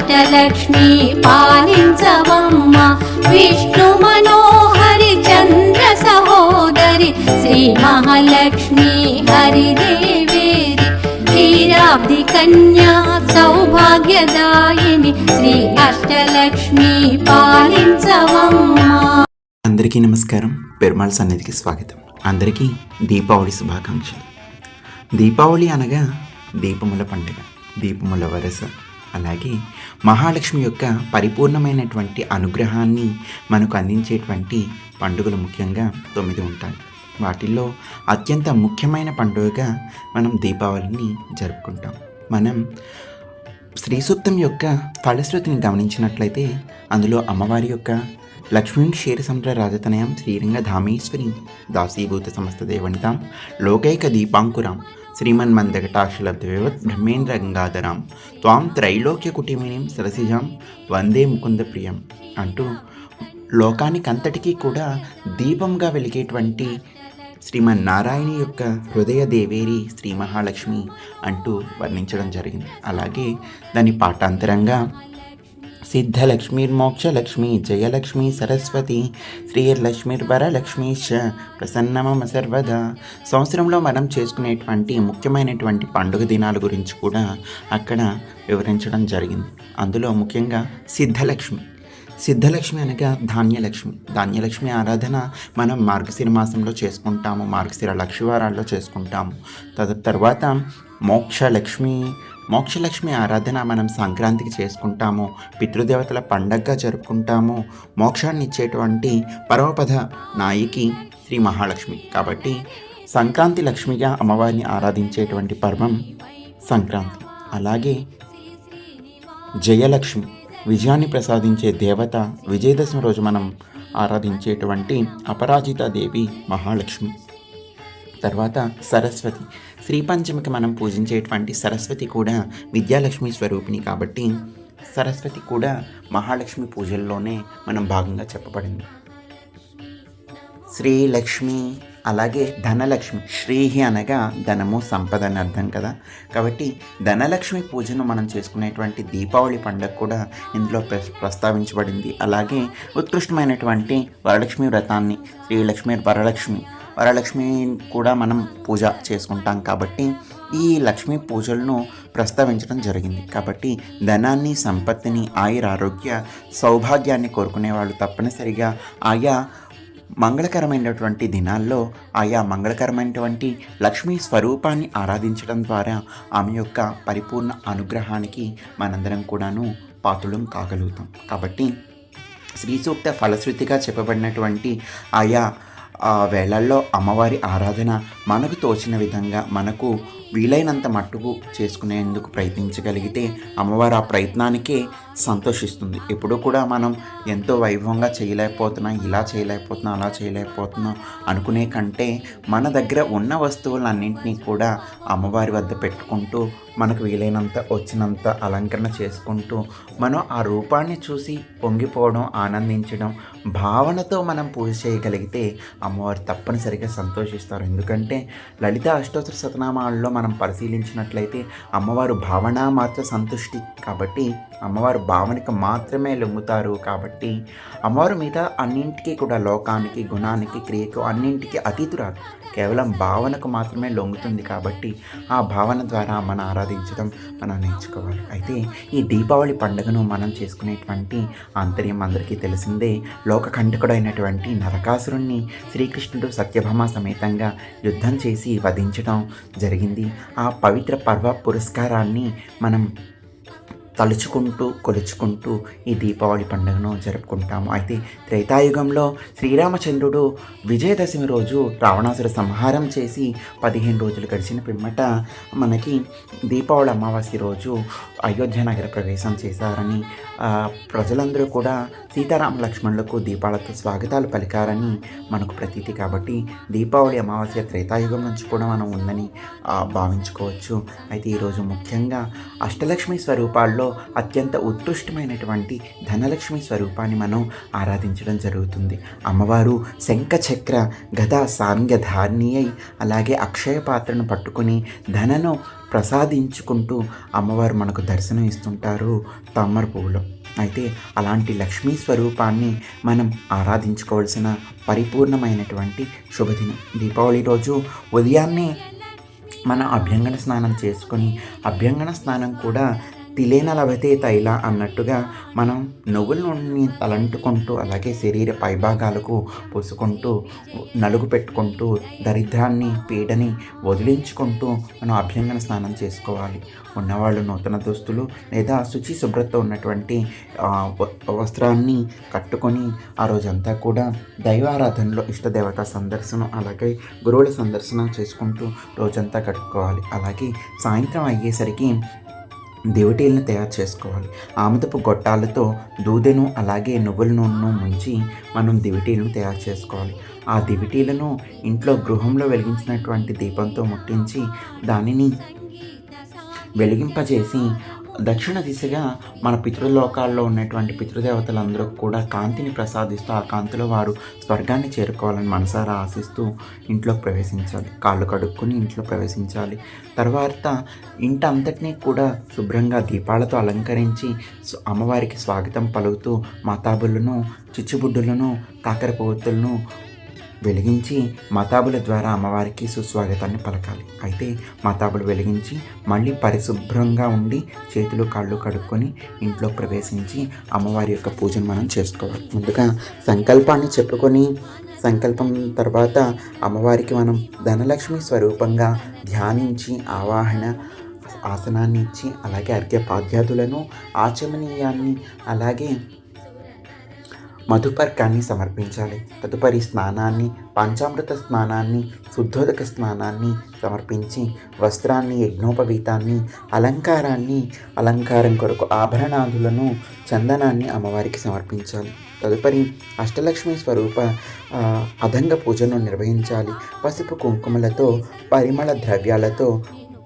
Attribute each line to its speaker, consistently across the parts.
Speaker 1: అష్టలక్ష్మి పాలించవమ్మ. విష్ణు మనోహరి చంద్ర సహోదరి. శ్రీ మహాలక్ష్మి హరిదేవేరి క్షీరాబ్ది కన్యా సౌభాగ్యదాయిని. శ్రీ అష్టలక్ష్మి పాలించవమ్మ.
Speaker 2: అందరికీ నమస్కారం. పెరుమాళ్ సన్నిధికి స్వాగతం. అందరికీ దీపావళి శుభాకాంక్షలు. దీపావళి అనగా దీపముల పండుగ దీపముల వరస అలాగే మహాలక్ష్మి యొక్క పరిపూర్ణమైనటువంటి అనుగ్రహాన్ని మనకు అందించేటువంటి పండుగలు ముఖ్యంగా తొమ్మిది ఉంటాయి. వాటిల్లో అత్యంత ముఖ్యమైన పండుగగా మనం దీపావళిని జరుపుకుంటాం. మనం శ్రీ సూక్తం యొక్క ఫలశ్రుతిని గమనించినట్లయితే అందులో అమ్మవారి యొక్క లక్ష్మీ క్షీరసముద్ర రాజతనయం శ్రీరంగ ధామేశ్వరి దాసీభూత సమస్త దేవనితాం లోకైక దీపాంకురాం శ్రీమన్మందకటాక్షలబ్ధవివత్ బ్రహ్మేంద్ర గంగాధరాం త్వాం త్రైలోక్య కుటుంబినిం సరసిజాం వందే ముకుంద ప్రియం అంటూ లోకానికంతటికీ కూడా దీపంగా వెలిగేటువంటి శ్రీమన్నారాయణ యొక్క హృదయ దేవేరి శ్రీ మహాలక్ష్మి అంటూ వర్ణించడం జరిగింది. అలాగే దాని పాఠాంతరంగా సిద్ధలక్ష్మీర్మోక్షలక్ష్మి జయలక్ష్మి సరస్వతి శ్రీలక్ష్మీర్వరలక్ష్మి చ ప్రసన్నమమ సర్వదా. సంవత్సరంలో మనం చేసుకునేటువంటి ముఖ్యమైనటువంటి పండుగ దినాల గురించి కూడా అక్కడ వివరించడం జరిగింది. అందులో ముఖ్యంగా సిద్ధలక్ష్మి. సిద్ధలక్ష్మి అనగా ధాన్యలక్ష్మి. ధాన్యలక్ష్మి ఆరాధన మనం మార్గశిర మాసంలో చేసుకుంటాము మార్గశిర లక్షవారాల్లో చేసుకుంటాము. తద తర్వాత మోక్షలక్ష్మి మోక్షలక్ష్మి ఆరాధన మనం సంక్రాంతికి చేసుకుంటాము పితృదేవతల పండగగా జరుపుకుంటాము. మోక్షాన్ని ఇచ్చేటువంటి పరమపద నాయకి శ్రీ మహాలక్ష్మి. కాబట్టి సంక్రాంతి లక్ష్మిగా అమ్మవారిని ఆరాధించేటువంటి పర్వం సంక్రాంతి. అలాగే జయలక్ష్మి. విజయాన్ని ప్రసాదించే దేవత విజయదశమి రోజు మనం ఆరాధించేటువంటి అపరాజిత దేవి మహాలక్ష్మి. తర్వాత సరస్వతి. శ్రీ పంచమికి మనం పూజించేటువంటి సరస్వతి కూడా విద్యాలక్ష్మి స్వరూపిణి కాబట్టి సరస్వతి కూడా మహాలక్ష్మి పూజల్లోనే మనం భాగంగా చెప్పబడింది. శ్రీలక్ష్మి అలాగే ధనలక్ష్మి శ్రీహి అనగా ధనము సంపద అని అర్థం కదా. కాబట్టి ధనలక్ష్మి పూజను మనం చేసుకునేటువంటి దీపావళి పండుగ కూడా ఇందులో ప్రస్తావించబడింది. అలాగే ఉత్కృష్టమైనటువంటి వరలక్ష్మి వ్రతాన్ని శ్రీలక్ష్మి వరలక్ష్మి వరలక్ష్మి కూడా మనం పూజ చేసుకుంటాం కాబట్టి ఈ లక్ష్మీ పూజలను ప్రస్తావించడం జరిగింది. కాబట్టి ధనాన్ని సంపత్తిని ఆయుర ఆరోగ్య సౌభాగ్యాన్ని కోరుకునే వాళ్ళు తప్పనిసరిగా ఆయా మంగళకరమైనటువంటి దినాల్లో ఆయా మంగళకరమైనటువంటి లక్ష్మీ స్వరూపాన్ని ఆరాధించడం ద్వారా ఆమె యొక్క పరిపూర్ణ అనుగ్రహానికి మనందరం కూడాను పాత్రులం కాగలుగుతాం. కాబట్టి శ్రీ సూక్త ఫలశ్రుతిగా చెప్పబడినటువంటి ఆయా వేళల్లో అమ్మవారి ఆరాధన మనకు తోచిన విధంగా మనకు వీలైనంత మట్టుకు చేసుకునేందుకు ప్రయత్నించగలిగితే అమ్మవారు ఆ ప్రయత్నానికే సంతోషిస్తుంది. ఎప్పుడూ కూడా మనం ఎంతో వైభవంగా చేయలేకపోతున్నాం ఇలా చేయలేకపోతున్నాం అలా చేయలేకపోతున్నాం అనుకునే కంటే మన దగ్గర ఉన్న వస్తువులన్నింటినీ కూడా అమ్మవారి వద్ద పెట్టుకుంటూ మనకు వీలైనంత వచ్చినంత అలంకరణ చేసుకుంటూ మనం ఆ రూపాన్ని చూసి పొంగిపోవడం ఆనందించడం భావనతో మనం పూజ చేయగలిగితే అమ్మవారు తప్పనిసరిగా సంతోషిస్తారు. ఎందుకంటే లలిత అష్టోత్తర శతనామాలలో మనం పరిశీలించినట్లయితే అమ్మవారు భావన మాత్ర సంతుష్టి కాబట్టి అమ్మవారు భావనకి మాత్రమే లొంగుతారు కాబట్టి అమ్మవారు మీద అన్నింటికీ కూడా లోకానికి గుణానికి క్రియకు అన్నింటికీ అతీతురాలు. కేవలం భావనకు మాత్రమే లొంగుతుంది కాబట్టి ఆ భావన ద్వారా మనం ఆరాధించడం మనం నేర్చుకోవాలి. అయితే ఈ దీపావళి పండుగను మనం చేసుకునేటువంటి ఆంతర్యం అందరికీ తెలిసిందే. లోకకంటకుడైనటువంటి నరకాసురుణ్ణి శ్రీకృష్ణుడు సత్యభామ సమేతంగా యుద్ధం చేసి వధించడం జరిగింది. ఆ పవిత్ర పర్వ పురస్కారాన్ని మనం తలుచుకుంటూ కొలుచుకుంటూ ఈ దీపావళి పండుగను జరుపుకుంటాము. అయితే త్రేతాయుగంలో శ్రీరామచంద్రుడు విజయదశమి రోజు రావణాసుర సంహారం చేసి పదిహేను రోజులు గడిచిన పిమ్మట మనకి దీపావళి అమావాస్య రోజు అయోధ్య నగర ప్రవేశం చేశారని ప్రజలందరూ కూడా సీతారామ లక్ష్మణులకు దీపాలతో స్వాగతాలు పలికారని మనకు ప్రతీతి. కాబట్టి దీపావళి అమావాస్య త్రేతాయుగం నుంచి కూడా మనం ఉందని భావించుకోవచ్చు. అయితే ఈరోజు ముఖ్యంగా అష్టలక్ష్మి స్వరూపాల్లో అత్యంత ఉత్కృష్టమైనటువంటి ధనలక్ష్మి స్వరూపాన్ని మనం ఆరాధించడం జరుగుతుంది. అమ్మవారు శంఖ చక్ర గదా సాంగ్య అయి అలాగే అక్షయ పాత్రను పట్టుకొని ధనను ప్రసాదించుకుంటూ అమ్మవారు మనకు దర్శనం ఇస్తుంటారు తామర పువ్వులో. అయితే అలాంటి లక్ష్మీ స్వరూపాన్ని మనం ఆరాధించుకోవాల్సిన పరిపూర్ణమైనటువంటి శుభదినం. దీపావళి రోజు ఉదయాన్నే మన అభ్యంగన స్నానం చేసుకొని అభ్యంగన స్నానం కూడా తిలేన లభతే తైల అన్నట్టుగా మనం నువ్వుల నూనెని తలంటుకుంటూ అలాగే శరీర పైభాగాలకు పూసుకుంటూ నలుగు పెట్టుకుంటూ దరిద్రాన్ని పీడని వదిలించుకుంటూ మనం అభ్యంగన స్నానం చేసుకోవాలి. ఉన్నవాళ్ళు నూతన దుస్తులు లేదా శుచి శుభ్రత ఉన్నటువంటి వస్త్రాన్ని కట్టుకొని ఆ రోజంతా కూడా దైవారాధనలో ఇష్టదేవత సందర్శనం అలాగే గురువుల సందర్శన చేసుకుంటూ రోజంతా కట్టుకోవాలి. అలాగే సాయంత్రం అయ్యేసరికి దివిటీలను తయారు చేసుకోవాలి. ఆముదపు గొట్టాలతో దూదెను అలాగే నువ్వుల నూనెను ముంచి మనం దివిటీలను తయారు చేసుకోవాలి. ఆ దివిటీలను ఇంట్లో గృహంలో వెలిగించినటువంటి దీపంతో ముట్టించి దానిని వెలిగింపజేసి దక్షిణ దిశగా మన పితృలోకాల్లో ఉన్నటువంటి పితృదేవతలందరూ కూడా కాంతిని ప్రసాదిస్తూ ఆ కాంతిలో వారు స్వర్గాన్ని చేరుకోవాలని మనసారా ఆశిస్తూ ఇంట్లోకి ప్రవేశించాలి. కాళ్ళు కడుక్కొని ఇంట్లో ప్రవేశించాలి. తర్వాత ఇంట అంతటినీ కూడా శుభ్రంగా దీపాలతో అలంకరించి అమ్మవారికి స్వాగతం పలుకుతూ మాతాబులను చిచ్చుబుడ్డులను కాకర వెలిగించి మతాబుల ద్వారా అమ్మవారికి సుస్వాగతాన్ని పలకాలి. అయితే మతాబులు వెలిగించి మళ్ళీ పరిశుభ్రంగా ఉండి చేతులు కాళ్ళు కడుక్కొని ఇంట్లో ప్రవేశించి అమ్మవారి యొక్క పూజను మనం చేసుకోవాలి. ముందుగా సంకల్పాన్ని చెప్పుకొని సంకల్పం తర్వాత అమ్మవారికి మనం ధనలక్ష్మి స్వరూపంగా ధ్యానించి ఆవాహన ఆసనాన్ని ఇచ్చి అలాగే అర్ఘ్య పాద్యాదులను ఆచమనీయాన్ని అలాగే మధుపర్కాన్ని సమర్పించాలి. తదుపరి స్నానాన్ని పంచామృత స్నానాన్ని శుద్ధోదక స్నానాన్ని సమర్పించి వస్త్రాన్ని యజ్ఞోపవీతాన్ని అలంకారాన్ని అలంకారం కొరకు ఆభరణాదులను చందనాన్ని అమ్మవారికి సమర్పించాలి. తదుపరి అష్టలక్ష్మి స్వరూప అదంగ పూజను నిర్వహించాలి. పసుపు కుంకుమలతో పరిమళ ద్రవ్యాలతో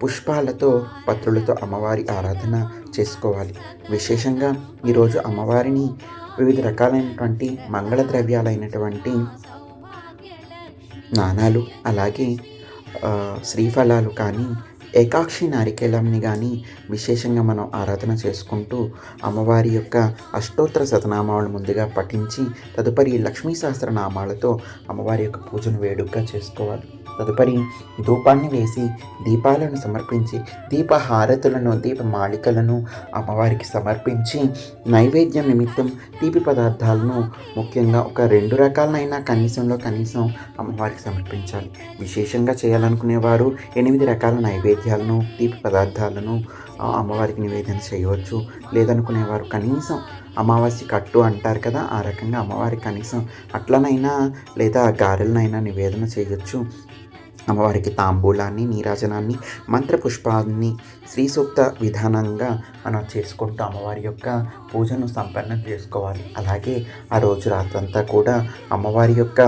Speaker 2: పుష్పాలతో పత్రులతో అమ్మవారి ఆరాధన చేసుకోవాలి. విశేషంగా ఈరోజు అమ్మవారిని వివిధ రకాలైనటువంటి మంగళ ద్రవ్యాలైనటువంటి నాణాలు అలాగే శ్రీఫలాలు కానీ ఏకాక్షి నారికేలంని కానీ విశేషంగా మనం ఆరాధన చేసుకుంటూ అమ్మవారి యొక్క అష్టోత్తర శతనామాలను ముందుగా పఠించి తదుపరి లక్ష్మీ సహస్రనామాలతో అమ్మవారి యొక్క పూజను వేడుకగా చేసుకోవాలి. తదుపరి ధూపాన్ని వేసి దీపాలను సమర్పించి దీపహారతులను దీపమాలికలను అమ్మవారికి సమర్పించి నైవేద్యం నిమిత్తం తీపి పదార్థాలను ముఖ్యంగా ఒక రెండు రకాలనైనా కనీసంలో కనీసం అమ్మవారికి సమర్పించాలి. విశేషంగా చేయాలనుకునేవారు ఎనిమిది రకాల నైవేద్యాలను తీపి పదార్థాలను అమ్మవారికి నివేదన చేయవచ్చు. లేదనుకునేవారు కనీసం అమావాస్య కట్టు అంటారు కదా ఆ రకంగా అమ్మవారికి కనీసం అట్లనైనా లేదా గారెలనైనా నివేదన చేయొచ్చు. అమ్మవారికి తాంబూలాన్ని నీరాజనాన్ని మంత్రపుష్పాన్ని శ్రీ సూక్త విధానంగా మనం చేసుకుంటూ అమ్మవారి యొక్క పూజను సంపన్నం చేసుకోవాలి. అలాగే ఆ రోజు రాత్రంతా కూడా అమ్మవారి యొక్క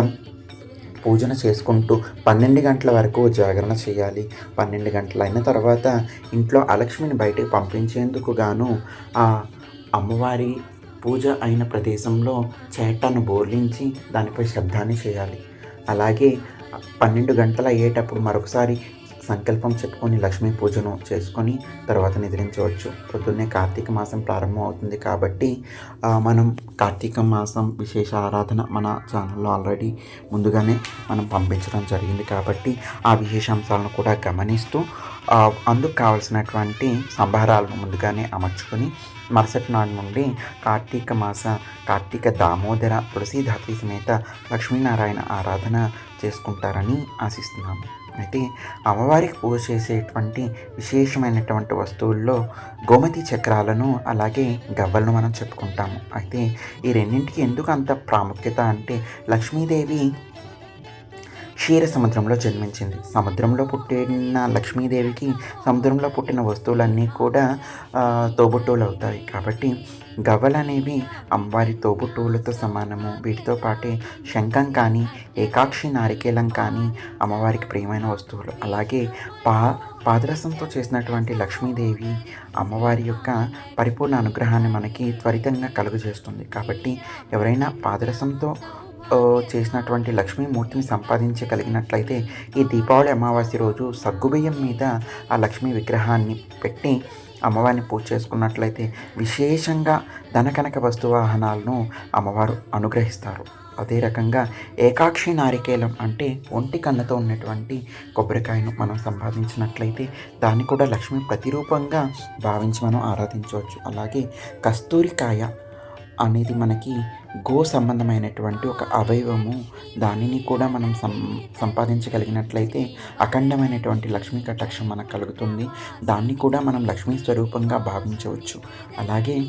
Speaker 2: పూజన చేసుకుంటూ పన్నెండు గంటల వరకు జాగరణ చేయాలి. పన్నెండు గంటలు అయిన తర్వాత ఇంట్లో అలక్ష్మిని బయటకు పంపించేందుకు గాను ఆ అమ్మవారి పూజ అయిన ప్రదేశంలో చేటను బోర్లించి దానిపై శబ్దాన్ని చేయాలి. అలాగే పన్నెండు గంటల అయ్యేటప్పుడు మరొకసారి సంకల్పం చెప్పుకొని లక్ష్మీ పూజను చేసుకొని తర్వాత నిద్రించవచ్చు. పొద్దున్నే కార్తీక మాసం ప్రారంభం అవుతుంది కాబట్టి మనం కార్తీక మాసం విశేష ఆరాధన మన ఛానల్లో ఆల్రెడీ ముందుగానే మనం పంపించడం జరిగింది కాబట్టి ఆ విశేషాంశాలను కూడా గమనిస్తూ అందుకు కావలసినటువంటి సంభారాలను ముందుగానే అమర్చుకొని మరుసటి నాడు నుండి కార్తీక మాస కార్తీక దామోదర తులసీధాత్రి సమేత లక్ష్మీనారాయణ ఆరాధన చేసుకుంటారని ఆశిస్తున్నాము. అయితే అమ్మవారికి పూజ చేసేటువంటి విశేషమైనటువంటి వస్తువుల్లో గోమతి చక్రాలను అలాగే గవ్వలను మనం చెప్పుకుంటాము. అయితే ఈ రెండింటికి ఎందుకు అంత ప్రాముఖ్యత అంటే లక్ష్మీదేవి క్షీర సముద్రంలో జన్మించింది. సముద్రంలో పుట్టిన లక్ష్మీదేవికి సముద్రంలో పుట్టిన వస్తువులన్నీ కూడా తోబుట్టువులు అవుతాయి. కాబట్టి గవ్వలనేవి అమ్మవారి తోబుట్టువులతో సమానము. వీటితో పాటే శంఖం కానీ ఏకాక్షి నారికేలం కానీ అమ్మవారికి ప్రియమైన వస్తువులు. అలాగే పా పాదరసంతో చేసినటువంటి లక్ష్మీదేవి అమ్మవారి యొక్క పరిపూర్ణ అనుగ్రహాన్ని మనకి త్వరితంగా కలుగజేస్తుంది. కాబట్టి ఎవరైనా పాదరసంతో చేసినటువంటి లక్ష్మీమూర్తిని సంపాదించగలిగినట్లయితే ఈ దీపావళి అమావాస్య రోజు సగ్గుబియ్యం మీద ఆ లక్ష్మీ విగ్రహాన్ని పెట్టి అమ్మవారిని పూజ చేసుకున్నట్లయితే విశేషంగా ధనకనక వస్తు వాహనాలను అమ్మవారు అనుగ్రహిస్తారు. అదే రకంగా ఏకాక్షి నారికేలం అంటే ఒంటి కన్నుతో ఉన్నటువంటి కొబ్బరికాయను మనం సంపాదించినట్లయితే దాన్ని కూడా లక్ష్మి ప్రతిరూపంగా భావించి మనం ఆరాధించవచ్చు. అలాగే కస్తూరికాయ అనేది మనకి గో సంబంధమైనటువంటి ఒక అవయవము. దానిని కూడా మనం సం సంపాదించగలిగినట్లయితే అఖండమైనటువంటి లక్ష్మీ కటాక్షం మనకు కలుగుతుంది. దాన్ని కూడా మనం లక్ష్మీ స్వరూపంగా భావించవచ్చు. అలాగే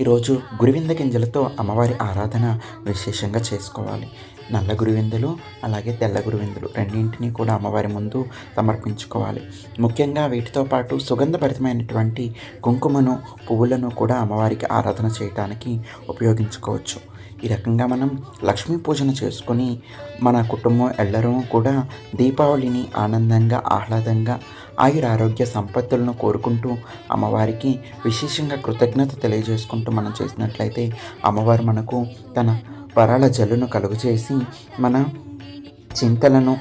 Speaker 2: ఈరోజు గురువింద గింజలతో అమ్మవారి ఆరాధన విశేషంగా చేసుకోవాలి. నల్ల గురువిందులు అలాగే తెల్ల గురువిందులు రెండింటినీ కూడా అమ్మవారి ముందు సమర్పించుకోవాలి. ముఖ్యంగా వీటితో పాటు సుగంధభరితమైనటువంటి కుంకుమను పువ్వులను కూడా అమ్మవారికి ఆరాధన చేయడానికి ఉపయోగించుకోవచ్చు. ఈ రకంగా మనం లక్ష్మీ పూజను చేసుకొని మన కుటుంబం ఎల్లరూ కూడా దీపావళిని ఆనందంగా ఆహ్లాదంగా ఆయుర ఆరోగ్య సంపత్తులను కోరుకుంటూ అమ్మవారికి విశేషంగా కృతజ్ఞత తెలియజేసుకుంటూ మనం చేసినట్లయితే అమ్మవారు మనకు తన వరాల జల్లును కలుగుచేసి మన చింతలను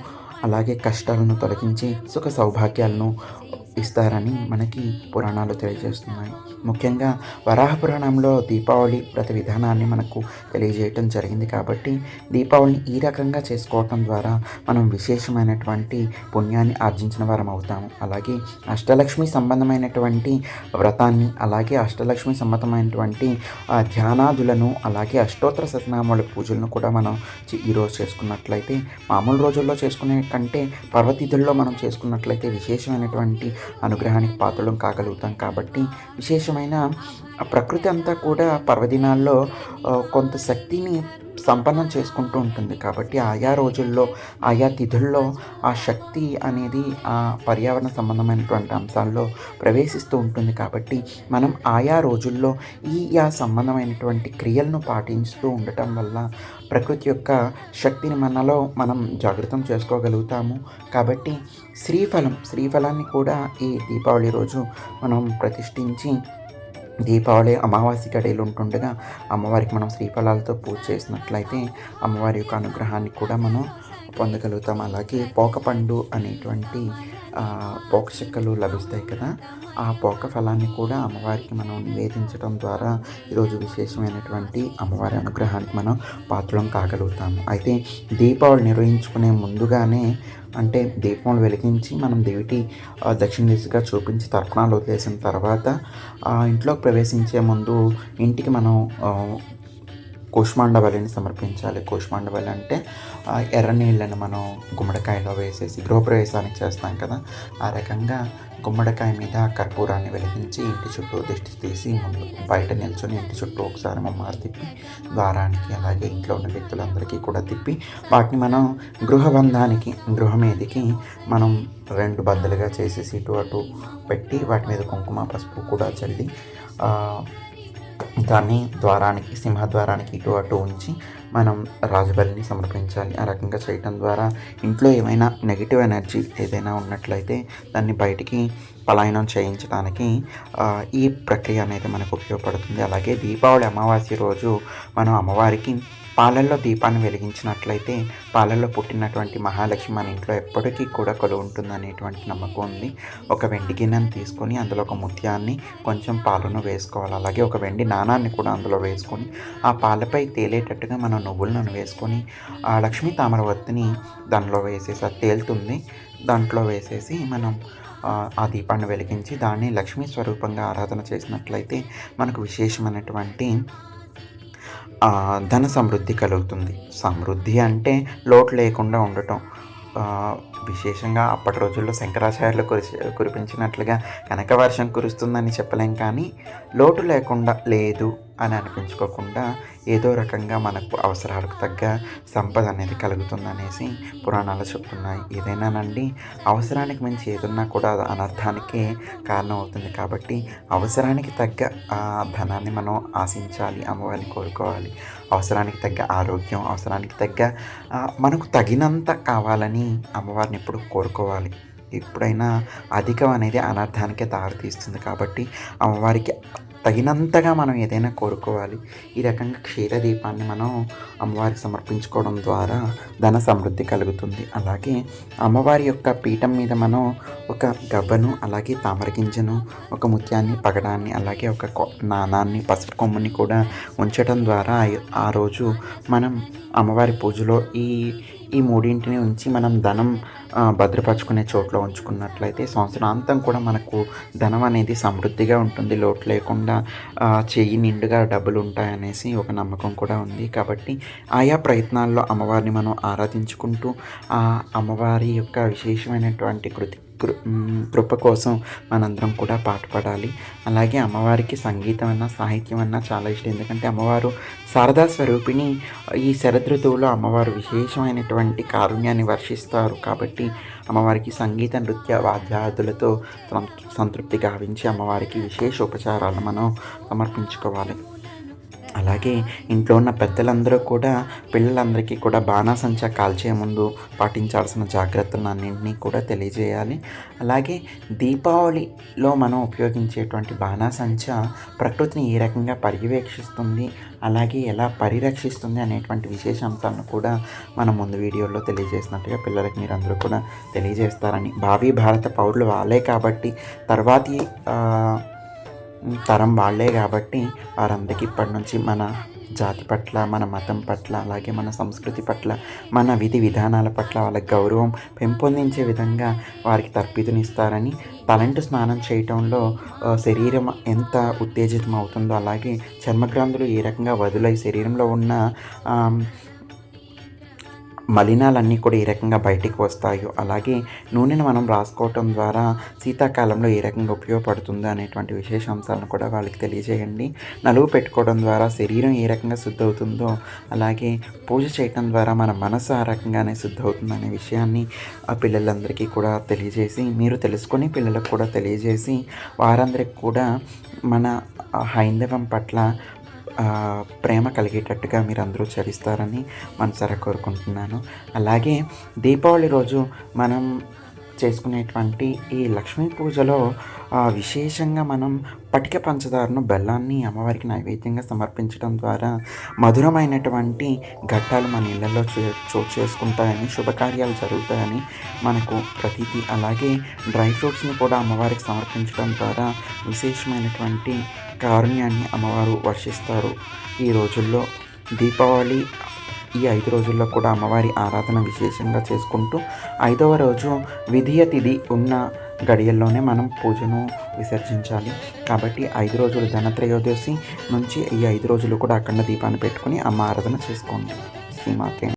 Speaker 2: అలాగే కష్టాలను తొలగించి సుఖ సౌభాగ్యాలను ఇస్తారని మనకి పురాణాలు తెలియజేస్తున్నాయి. ముఖ్యంగా వరాహ పురాణంలో దీపావళి వ్రత విధానాన్ని మనకు తెలియజేయటం జరిగింది కాబట్టి దీపావళిని ఈ రకంగా చేసుకోవటం ద్వారా మనం విశేషమైనటువంటి పుణ్యాన్ని ఆర్జించిన వారం అవుతాము అలాగే అష్టలక్ష్మి సంబంధమైనటువంటి వ్రతాన్ని అలాగే అష్టలక్ష్మి సంబంధమైనటువంటి ఆ, ధ్యానాదులను అలాగే అష్టోత్తర సత్యనామాల పూజలను కూడా మనం ఈరోజు చేసుకున్నట్లయితే మామూలు రోజుల్లో చేసుకునే కంటే పర్వతిథుల్లో మనం చేసుకున్నట్లయితే విశేషమైనటువంటి అనుగ్రహానికి పాత్రలం కాగలుగుతాం కాబట్టి విశేషమైన ఆ ప్రకృతి అంతా కూడా పర్వదినాల్లో కొంత శక్తిని సంపన్నం చేసుకుంటూ ఉంటుంది. కాబట్టి ఆయా రోజుల్లో ఆయా తిథుల్లో ఆ శక్తి అనేది ఆ పర్యావరణ సంబంధమైనటువంటి అంశాల్లో ప్రవేశిస్తూ ఉంటుంది. కాబట్టి మనం ఆయా రోజుల్లో ఈ ఆ సంబంధమైనటువంటి క్రియలను పాటిస్తూ ఉండటం వల్ల ప్రకృతి యొక్క శక్తిని మనలో మనం జాగృతం చేసుకోగలుగుతాము. కాబట్టి శ్రీఫలం శ్రీఫలాన్ని కూడా ఈ దీపావళి రోజు మనం ప్రతిష్ఠించి దీపావళి అమావాస్య గడియలు ఉంటుండగా అమ్మవారికి మనం శ్రీఫలాలతో పూజ చేసినట్లయితే అమ్మవారి యొక్క అనుగ్రహాన్ని కూడా మనం పొందగలుగుతాం. అలాగే పోకపండు అనేటువంటి ఆ, లభిస్తాయి కదా ఆ పోక ఫలాన్ని కూడా అమ్మవారికి మనం నివేదించడం ద్వారా ఈరోజు విశేషమైనటువంటి అమ్మవారి అనుగ్రహానికి మనం పాత్రలం కాగలుగుతాము. అయితే దీపావళి నిర్వహించుకునే ముందుగానే అంటే దీపం వెలిగించి మనం దేవిటి దక్షిణ దిశగా చూపించి తర్పణాలు వదిలేసిన తర్వాత ఇంట్లోకి ప్రవేశించే ముందు ఇంటికి మనం కూష్మాండ బలిని సమర్పించాలి. కూష్మాండ బలి అంటే ఆ, ఎర్ర నీళ్ళని మనం గుమ్మడికాయలో వేసేసి గృహప్రవేశానికి చేస్తాం కదా. ఆ రకంగా గుమ్మడికాయ మీద కర్పూరాన్ని వెలిగించి ఇంటి చుట్టూ దిష్టి తీసి ముందు బయట నిల్చొని ఇంటి చుట్టూ ఒకసారి మమ్మారు తిప్పి ద్వారానికి అలాగే ఇంట్లో ఉన్న వ్యక్తులందరికీ కూడా తిప్పి వాటిని మనం గృహబంధానికి గృహమేదికి మనం రెండు బద్దలుగా చేసేసి ఇటు అటు పెట్టి వాటి మీద కుంకుమ పసుపు కూడా చల్లి దాన్ని ద్వారానికి సింహద్వారానికి ఇటు అటు ఉంచి మనం రాజబలిని సమర్పించాలి. ఆ రకంగా చేయటం ద్వారా ఇంట్లో ఏమైనా నెగిటివ్ ఎనర్జీ ఏదైనా ఉన్నట్లయితే దాన్ని బయటికి పలాయనం చేయించడానికి ఈ ప్రక్రియ అనేది మనకు ఉపయోగపడుతుంది. అలాగే దీపావళి అమావాస్య రోజు మనం అమ్మవారికి పాలల్లో దీపాన్ని వెలిగించినట్లయితే పాలల్లో పుట్టినటువంటి మహాలక్ష్మి మన ఇంట్లో ఎప్పటికీ కూడా కొలువు ఉంటుందనేటువంటి నమ్మకం ఉంది. ఒక వెండి గిన్నెను తీసుకొని అందులో ఒక ముత్యాన్ని కొంచెం పాలను వేసుకోవాలి. అలాగే ఒక వెండి నాణాన్ని కూడా అందులో వేసుకొని ఆ పాలపై తేలేటట్టుగా మనం నువ్వులను వేసుకొని ఆ లక్ష్మీ తామరవత్తిని దానిలో వేసేసి అది తేలుతుంది. దాంట్లో వేసేసి మనం ఆ, దీపాన్ని వెలిగించి దాన్ని లక్ష్మీ స్వరూపంగా ఆరాధన చేసినట్లయితే మనకు విశేషమైనటువంటి ధన సమృద్ధి కలుగుతుంది. సమృద్ధి అంటే లోటు లేకుండా ఉండటం. విశేషంగా అప్పటి రోజుల్లో శంకరాచార్యులు కురిసి కురిపించినట్లుగా కనక వర్షం కురుస్తుందని చెప్పలేం కానీ లోటు లేకుండా లేదు అని అనిపించుకోకుండా ఏదో రకంగా మనకు అవసరాలకు తగ్గ సంపద అనేది కలుగుతుంది అనేసి పురాణాలు చెప్తున్నాయి. ఏదైనానండి అవసరానికి మించి ఏదన్నా కూడా అది అనర్థానికే కారణం అవుతుంది కాబట్టి అవసరానికి తగ్గ ఆ ధనాన్ని మనం ఆశించాలి అమ్మవారిని కోరుకోవాలి. అవసరానికి తగ్గ ఆరోగ్యం అవసరానికి తగ్గ మనకు తగినంత కావాలని అమ్మవారిని ఎప్పుడు కోరుకోవాలి. ఎప్పుడైనా అధికం అనేది అనర్థానికే దారితీస్తుంది కాబట్టి అమ్మవారికి తగినంతగా మనం ఏదైనా కోరుకోవాలి. ఈ రకంగా క్షీర దీపాన్ని మనం అమ్మవారికి సమర్పించుకోవడం ద్వారా ధన సమృద్ధి కలుగుతుంది. అలాగే అమ్మవారి యొక్క పీఠం మీద మనం ఒక గవ్వను అలాగే తామరగింజను ఒక ముత్యాన్ని పగడాన్ని అలాగే ఒక కొ- నాణాన్ని పసుపు కొమ్ముని కూడా ఉంచడం ద్వారా ఆ రోజు మనం అమ్మవారి పూజలో ఈ ఈ మూడింటిని ఉంచి మనం ధనం భద్రపరచుకునే చోట్ల ఉంచుకున్నట్లయితే సంవత్సరాంతం కూడా మనకు ధనం అనేది సమృద్ధిగా ఉంటుంది. లోటు లేకుండా చెయ్యి నిండుగా డబ్బులు ఉంటాయనేసి ఒక నమ్మకం కూడా ఉంది. కాబట్టి ఆయా ప్రయత్నాల్లో అమ్మవారిని మనం ఆరాధించుకుంటూ ఆ అమ్మవారి యొక్క విశేషమైనటువంటి కృతి కృప కోసం మనందరం కూడా పాటుపడాలి. అలాగే అమ్మవారికి సంగీతం అన్న సాహిత్యం అన్న చాలా ఇష్టం. ఎందుకంటే అమ్మవారు శారదా స్వరూపిణి. ఈ శరదృతువులో అమ్మవారు విశేషమైనటువంటి కారుణ్యాన్ని వర్షిస్తారు. కాబట్టి అమ్మవారికి సంగీత నృత్య వాద్యాదులతో సంతృప్తి గావించి అమ్మవారికి విశేష ఉపచారాలు మనం సమర్పించుకోవాలి. అలాగే ఇంట్లో ఉన్న పెద్దలందరూ కూడా పిల్లలందరికీ కూడా బాణాసంచా కాల్చే ముందు పాటించాల్సిన జాగ్రత్తలను అన్నింటినీ కూడా తెలియజేయాలి. అలాగే దీపావళిలో మనం ఉపయోగించేటువంటి బాణాసంచా ప్రకృతిని ఏ రకంగా పర్యవేక్షిస్తుంది అలాగే ఎలా పరిరక్షిస్తుంది అనేటువంటి విశేషాంశాలను కూడా మనం ముందు వీడియోలో తెలియజేసినట్టుగా పిల్లలకి మీరు అందరూ కూడా తెలియజేస్తారని భావి భారత పౌరులు వాళ్ళే కాబట్టి తర్వాతి తరం వాళ్ళే కాబట్టి వారందరికీ ఇప్పటి నుంచి మన జాతి పట్ల మన మతం పట్ల అలాగే మన సంస్కృతి పట్ల మన విధి విధానాల పట్ల వాళ్ళ గౌరవం పెంపొందించే విధంగా వారికి తర్పితునిస్తారని తలంటు స్నానం చేయటంలో శరీరం ఎంత ఉత్తేజితం అవుతుందో అలాగే చర్మగ్రంథులు ఏ రకంగా వదులై శరీరంలో ఉన్న మలినాలన్నీ కూడా ఏ రకంగా బయటికి వస్తాయో అలాగే నూనెను మనం రాసుకోవటం ద్వారా శీతాకాలంలో ఏ రకంగా ఉపయోగపడుతుందో అనేటువంటి విశేష అంశాలను కూడా వాళ్ళకి తెలియజేయండి. నలుగు పెట్టుకోవడం ద్వారా శరీరం ఏ రకంగా శుద్ధి అవుతుందో అలాగే పూజ చేయటం ద్వారా మన మనసు ఆ రకంగానే శుద్ధి విషయాన్ని ఆ పిల్లలందరికీ కూడా తెలియజేసి మీరు తెలుసుకొని పిల్లలకు కూడా తెలియజేసి వారందరికి కూడా మన హైందవం పట్ల ప్రేమ కలిగేటట్టుగా మీరు అందరూ చరిస్తారని మనసారా కోరుకుంటున్నాను. అలాగే దీపావళి రోజు మనం చేసుకునేటువంటి ఈ లక్ష్మీ పూజలో విశేషంగా మనం పటిక పంచదారను బెల్లాన్ని అమ్మవారికి నైవేద్యంగా సమర్పించడం ద్వారా మధురమైనటువంటి ఘట్టాలు మన ఇళ్ళలో చోటు చేసుకుంటాయని శుభకార్యాలు జరుగుతాయని మనకు ప్రతీతి. అలాగే డ్రై ఫ్రూట్స్ని కూడా అమ్మవారికి సమర్పించడం ద్వారా విశేషమైనటువంటి కారుణ్యాన్ని అమ్మవారు వర్షిస్తారు. ఈ రోజుల్లో దీపావళి ఈ ఐదు రోజుల్లో కూడా అమ్మవారి ఆరాధన విశేషంగా చేసుకుంటూ ఐదవ రోజు విధియ తిథి ఉన్న గడియల్లోనే మనం పూజను విసర్జించాలి. కాబట్టి ఐదు రోజులు ధనత్రయోదశి నుంచి ఈ ఐదు రోజులు కూడా అఖండ దీపాన్ని పెట్టుకుని అమ్మ ఆరాధన చేసుకోండి. శ్రీమాతే